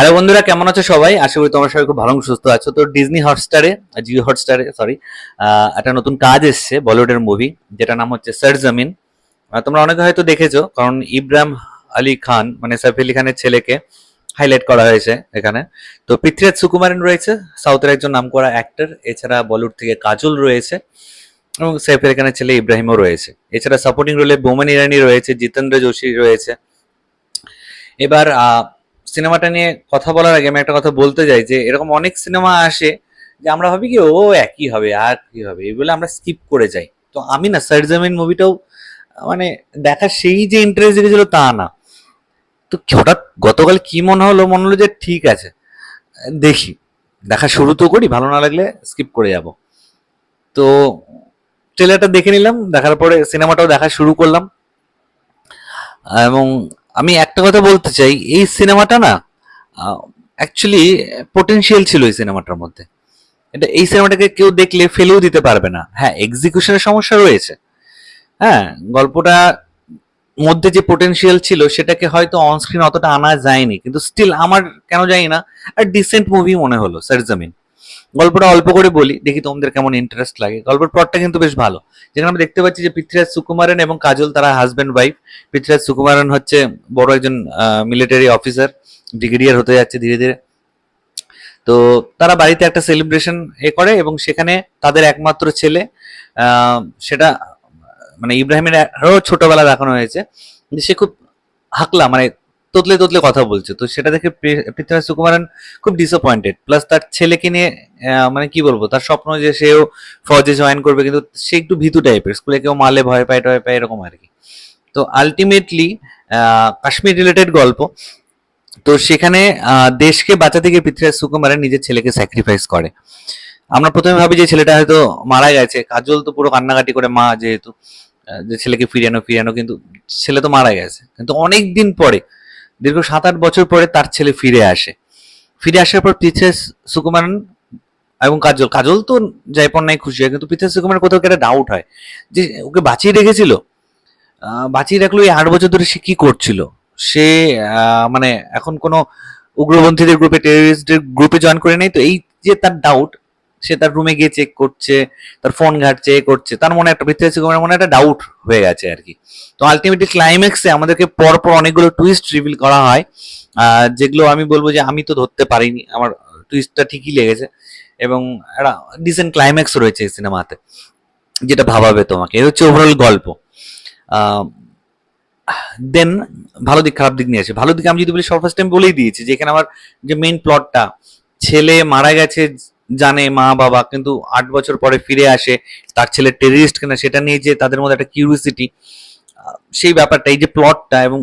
Hello বন্ধুরা, কেমন আছো সবাই? আশা করি তোমরা সবাই খুব ভালো সুস্থ আছো। তো ডিজনি হটস্টারে জিও হটস্টারে সরি একটা নতুন কাজ এসছে বলিউডের মুভি যেটা নাম হচ্ছে সার জমিন তোমরা অনেকে হয়তো দেখেছ, কারণ ইব্রাহিম আলী খান মানে সাইফ আলী খানের ছেলেকে হাইলাইট করা হয়েছে এখানে। তো পৃথ্বীরাজ সুকুমারন রয়েছে, সাউথের একজন নামকরা অ্যাক্টর এছাড়া বলিউড থেকে কাজল রয়েছে, এবং সাইফ আলী খানের ছেলে ইব্রাহিমও রয়েছে। এছাড়া সাপোর্টিং রোলে বোমান ইরানি রয়েছে, জিতেন্দ্র যোশী রয়েছে। এবার সিনেমাটা নিয়ে কথা বলার আগে আমি একটা কথা বলতে চাই যে, এরকম অনেক সিনেমা আসে যে আমরা ভাবি কি, ও একই হবে, আর কি হবে এগুলো আমরা স্কিপ করে যাই। তো আমি না সারজামিন মুভিটাও মানে দেখার সেই যে ইন্টারেস্ট দেখেছিল তা না। তো হঠাৎ গতকাল কি মনে হলো? মনে হলো যে ঠিক আছে, দেখি। দেখা শুরু তো করি, ভালো না লাগলে স্কিপ করে যাব। তো ট্রেলারটা দেখে নিলাম, দেখার পরে সিনেমাটাও দেখা শুরু করলাম। এবং আমি একটা কথা বলতে চাই, এই সিনেমাটা না অ্যাকচুয়ালি পোটেনশিয়াল ছিল এই সিনেমাটার মধ্যে। এটা, এই সিনেমাটাকে কেউ দেখলে ফেলেও দিতে পারবে না। হ্যাঁ এক্সিকিউশনের সমস্যা রয়েছে। হ্যাঁ গল্পটা মধ্যে যে পোটেনশিয়াল ছিল, সেটাকে হয়তো অনস্ক্রিন অতটা আনা যায়নি। কিন্তু স্টিল আমার কেন জানি না আর ডিসেন্ট মুভি মনে হলো সরজমিন গল্পটা অল্প করে বলি, দেখি তোমাদের কেমন ইন্টারেস্ট লাগে। গল্পের প্লটটা কিন্তু বেশ ভালো। যেখানে আমরা দেখতে পাচ্ছি যে পৃথ্বীরাজ সুকুমারন এবং কাজল তারা হাজব্যান্ড ওয়াইফ পৃথ্বীরাজ সুকুমারন হচ্ছে বড় একজন মিলিটারি অফিসার ব্রিগেডিয়ার হতে যাচ্ছে ধীরে ধীরে। তো তারা বাড়িতে একটা সেলিব্রেশন এ করে এবং সেখানে তাদের একমাত্র ছেলে সেটা মানে ইব্রাহিমের আরও ছোটবেলা দেখানো হয়েছে। সে খুব হাকলা মানে তোতলে তোতলে কথা বলছে। তো সেটা দেখে পৃথ্বীরাজ সুকুমারন খুব ডিসঅ্যাপয়েন্টেড প্লাস তার ছেলেকে নিয়ে মানে কি বলব, তার স্বপ্ন যে সেও ফৌজে জয়েন করবে, কিন্তু সে একটু ভীতু টাইপের স্কুলে কেউ মারলে ভয় পায়, টয় পায়, এরকম আর কি। তো আলটিমেটলি কাশ্মীর রিলেটেড গল্প। তো সেখানে দেশকে বাঁচাতে গিয়ে পৃথ্বীরাজ সুকুমারন নিজের ছেলেকে স্যাক্রিফাইস করে। আমরা প্রথমে ভাবি যে ছেলেটা হয়তো মারা গেছে। কাজল তো পুরো কান্নাকাটি করে, মা যেহেতু যে ছেলেকে ফিরিয়ানো ফিরিয়ানো কিন্তু ছেলে তো মারা গেছে। কিন্তু অনেক দিন পরে দীর্ঘ সাত আট বছর পরে তার ছেলে ফিরে আসে। ফিরে আসার পর পৃথ্বীরাজ সুকুমারন এবং কাজল কাজল তো জয়পন নাই খুশি হয়, কিন্তু পৃথ্বীরাজ সুকুমারের কোথাও একটা ডাউট হয় যে ওকে বাঁচিয়ে রেখেছিল? বাঁচিয়ে রাখল এই আট বছর ধরে সে কি করছিল? সে মানে এখন কোনো উগ্রপন্থীদের গ্রুপে টেররিস্টদের গ্রুপে জয়েন করে নেই, তো এই যে তার ডাউট সে তার রুমে গিয়ে চেক করছে, তার ফোন ঘাটছে, এ করছে। তার মনে একটা পৃথ্বীরাজ সুকুমারের মনে একটা ডাউট হয়ে গেছে আর কি। তো আলটিমেটলি ক্লাইম্যাক্সে আমাদেরকে পর পর অনেকগুলো টুইস্ট রিভিল করা হয়। যেগুলো আমি বলব যে আমি তো ধরতে পারিনি, আমার টুইস্টটা ঠিকই লেগেছে। এবং একটা ডিসেন্ট ক্লাইম্যাক্স রয়েছে এই সিনেমাতে যেটা ভাবাবে তোমাকে। এই হচ্ছে ওভারঅল গল্প। দেন ভালো দিক, খারাপ দিক নিয়ে আসে। ভালো দিক আমি যদি বলি সব ফার্স্ট টাইম বলেই দিয়েছি যে এখানে আমার যে মেইন প্লটটা ছেলে মারা গেছে জানে মা বাবা, কিন্তু আট বছর পরে ফিরে আসে, তার ছেলে টেরিস্ট কিনা সেটা নিয়ে যে তাদের মধ্যে একটা কিউরিসিটি সেই ব্যাপারটা, এই যে প্লটটা এবং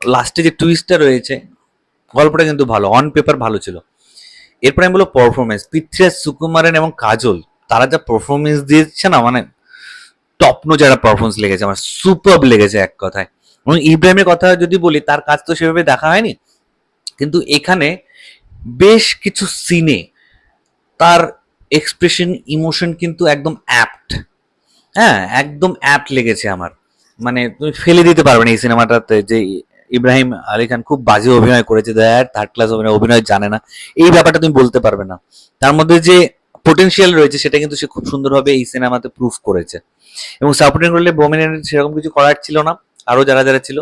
লাস্টে যে টুইস্টটা রয়েছে, গল্পটা কিন্তু ভালো অন পেপার ভালো ছিল। এরপরে আমি বলব পারফরমেন্স পৃথ্বীরাজ সুকুমারন এবং কাজল, তারা যা পারফরমেন্স দিয়েছে না মানে টপনো যারা পারফরমেন্স লেগেছে আমার সুপার লেগেছে এক কথায়। এবং ইব্রাহিমের কথা যদি বলি, তার কাজ তো সেভাবে দেখা হয়নি, কিন্তু এখানে বেশ কিছু সিনে তার এক্সপ্রেশন ইমোশন কিন্তু একদম অ্যাপ্ট হ্যাঁ একদম অ্যাপ্ট লেগেছে আমার। মানে তুমি ফেলে দিতে পারবে না এই সিনেমাটাতে যে ইব্রাহিম আলী খান খুব বাজে অভিনয় করেছে। দেয়ার থার্ড ক্লাস অভিনয় অভিনয় জানে না। এই ব্যাপারটা তুমি বলতে পারবে না। তার মধ্যে যে পোটেনশিয়াল রয়েছে, সেটা কিন্তু সে খুব সুন্দরভাবে এই সিনেমাতে প্রুফ করেছে। এবং সাপোর্টিং রোলে বোমেনের সেরকম কিছু করার ছিল না, আরও যারা যারা ছিল।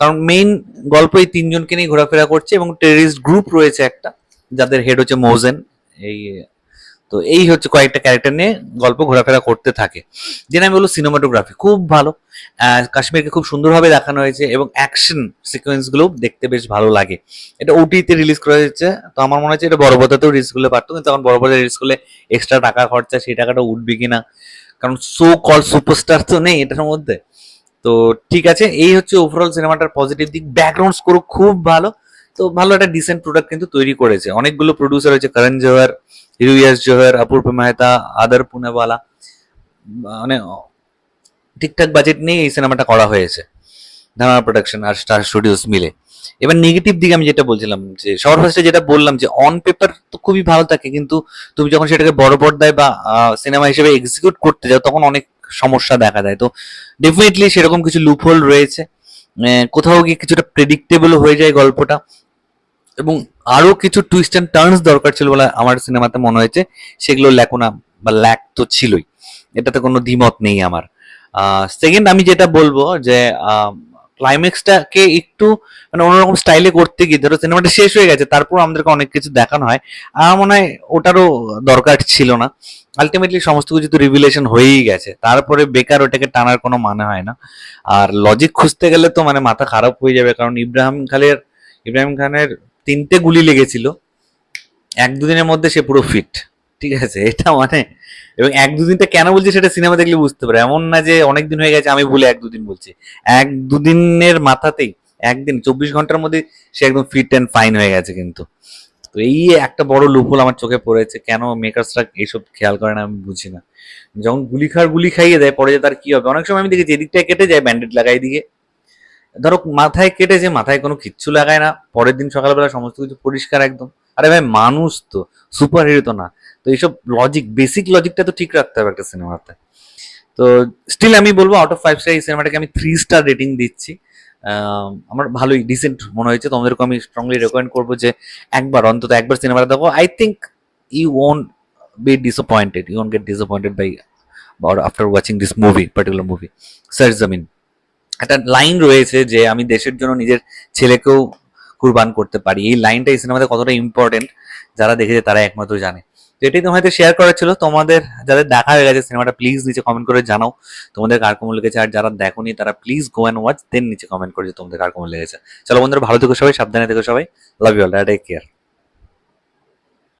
কারণ মেইন গল্প এই তিনজনকে নিয়ে ঘোরাফেরা করছে এবং টেরিস্ট গ্রুপ রয়েছে একটা, যাদের হেড হচ্ছে মোজেন। এই, তো এই হচ্ছে কয়েকটা ক্যারেক্টার নিয়ে গল্প ঘোরাফেরা করতে থাকে। যেটা আমি বলব সিনেমাটোগ্রাফি খুব ভালো। কাশ্মীরকে খুব সুন্দরভাবে দেখানো হয়েছে এবং অ্যাকশন সিকোয়েন্সগুলো দেখতে বেশ ভালো লাগে। এটা ওটিতে রিলিজ করা হয়েছে, তো আমার মনে হচ্ছে এটা বড় পর্দাতেও রিলিজ করলে পারতো, কিন্তু এখন বড় পর্দায় রিলিজ করলে এক্সট্রা টাকা খরচা, সেই টাকাটা উঠবে কিনা? কারণ সো কল সুপারস্টার তো নেই এটার মধ্যে। তো ঠিক আছে, এই হচ্ছে ওভারঅল সিনেমাটার পজিটিভ দিক। ব্যাকগ্রাউন্ড স্কোর খুব ভালো। তো ভালো একটা ডিসেন্ট প্রোডাক্ট কিন্তু তৈরি করেছে। অনেকগুলো প্রডিউসার হয়েছে করণ জোহর হিরুয়াস জোহর অপূর্ব মেহতা আদার পুনেওয়ালা মানে ঠিকঠাক বাজেট নিয়ে এই সিনেমাটা করা হয়েছে। ধামার প্রোডাকশন আর স্টার স্টুডিওস মিলে। এবার নেগেটিভ দিকে আমি যেটা বলছিলাম, যে সবার ফার্স্টে যেটা বললাম যে অন পেপার তো খুবই ভালো থাকে, কিন্তু তুমি যখন সেটাকে বড় পর্দায় বা সিনেমা হিসেবে এক্সিকিউট করতে যাও, তখন অনেক সমস্যা দেখা দেয়। তো ডেফিনেটলি সেরকম কিছু লুপহোল রয়েছে। কোথাও গিয়ে কিছুটা প্রেডিক্টেবল হয়ে যায় গল্পটা। এবং আরও কিছু টুইস্ট অ্যান্ড টার্নস দরকার ছিল বলে আমার সিনেমাতে মনে হয়েছে। সেগুলো লেখো না, বা ল্যাক তো ছিলই। এটাতে কোনো দ্বিমত নেই আমার। সেকেন্ড আমি যেটা বলব যে ক্লাইম্যাক্সটাকে একটু মানে অন্যরকম স্টাইলে করতে গিয়ে ধরো সিনেমাটা শেষ হয়ে গেছে, তারপর আমাদেরকে অনেক কিছু দেখানো হয়। আমার মনে হয় ওটারও দরকার ছিল না। আলটিমেটলি সমস্ত কিছু তো রিভিলেশন হয়েই গেছে। তারপরে বেকার ওটাকে টানার কোনো মানে হয় না। আর লজিক খুঁজতে গেলে তো মানে মাথা খারাপ হয়ে যাবে, কারণ ইব্রাহিম খালের, ইব্রাহিম খানের তিনটে গুলি লেগেছিল। এক দুদিনের মধ্যে সে পুরো ফিট ঠিক আছে, এটা মানে এবং এক দুদিনটা কেন বলছি সেটা সিনেমা দেখলে বুঝতে পারে। এমন না যে অনেক দিন হয়ে গেছে আমি বলে এক দুদিন বলছি। এক দুদিনের মাথাতেই, একদিন, চব্বিশ ঘণ্টার মধ্যে সে একদম ফিট অ্যান্ড ফাইন হয়ে গেছে কিন্তু। তো এই একটা বড় লুফল আমার চোখে পড়েছে, কেন মেকার্সরা এইসব খেয়াল করে না আমি বুঝি না। যখন গুলি খাওয়ার গুলি খাইয়ে দেয়, পরে তার কি হবে? অনেক সময় আমি দেখেছি, এদিকটায় কেটে যায় ব্যান্ডেড লাগাই দিকে ধরো মাথায় কেটেছে, মাথায় কোনো কিচ্ছু লাগায় না। পরের দিন সকালবেলা সমস্ত কিছু পরিষ্কার একদম। আরে ভাই, মানুষ তো সুপার হিরো তো না। তো এইসব লজিক বেসিক লজিকটা তো ঠিক রাখতে হবে একটা সিনেমাতে তো স্টিল আমি বলব আউট অফ ফাইভ স্টার এই সিনেমাটাকে আমি থ্রি স্টার রেটিং দিচ্ছি। আমার ভালোই ডিসেন্ট মনে হয়েছে। তোমাদেরকে আমি স্ট্রংলি রেকমেন্ড করব যে একবার, অন্তত একবার সিনেমাটা দেখো। I think you won't be disappointed you won't get disappointed by after watching this movie particular movie Sarzameen একটা লাইন রয়েছে যে, আমি দেশের জন্য নিজের ছেলেকেও কুরবান করতে পারি। এই লাইনটা এই সিনেমাতে কতটা ইম্পর্টেন্ট যারা দেখেছে তারা একমাত্র জানে। তো এটাই তোমাদের শেয়ার করা ছিল। তোমাদের যাদের দেখা হয়ে গেছে সিনেমাটা প্লিজ নিচে কমেন্ট করে জানাও। তোমাদের কার কেমন লেগেছে? আর যারা দেখোনি, তারা please go and watch then নিচে কমেন্ট করে যে তোমাদের কার কেমন লেগেছে। চলো বন্ধুরা, ভালো থেকো সবাই, সাবধানে থেকো সবাই। Love you all take care